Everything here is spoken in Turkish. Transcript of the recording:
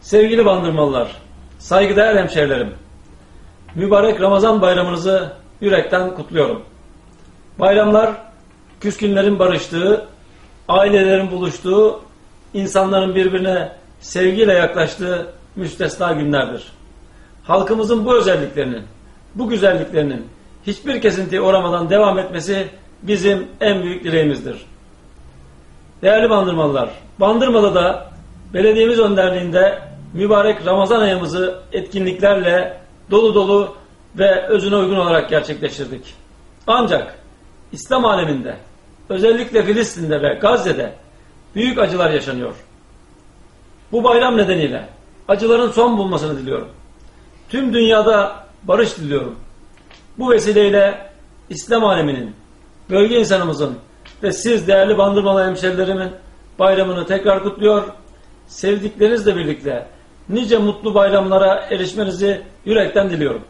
Sevgili Bandırmalılar, saygıdeğer hemşehrilerim, mübarek Ramazan bayramınızı yürekten kutluyorum. Bayramlar, küskünlerin barıştığı, ailelerin buluştuğu, insanların birbirine sevgiyle yaklaştığı müstesna günlerdir. Halkımızın bu özelliklerinin, bu güzelliklerinin hiçbir kesintiye uğramadan devam etmesi bizim en büyük dileğimizdir. Değerli Bandırmalılar, Bandırmalı'da belediyemiz önderliğinde mübarek Ramazan ayımızı etkinliklerle dolu dolu ve özüne uygun olarak gerçekleştirdik. Ancak İslam aleminde, özellikle Filistin'de ve Gazze'de büyük acılar yaşanıyor. Bu bayram nedeniyle acıların son bulmasını diliyorum. Tüm dünyada barış diliyorum. Bu vesileyle İslam aleminin, bölge insanımızın ve siz değerli bandırmalı hemşerilerimin bayramını tekrar kutluyor. Sevdiklerinizle birlikte nice mutlu bayramlara erişmenizi yürekten diliyorum.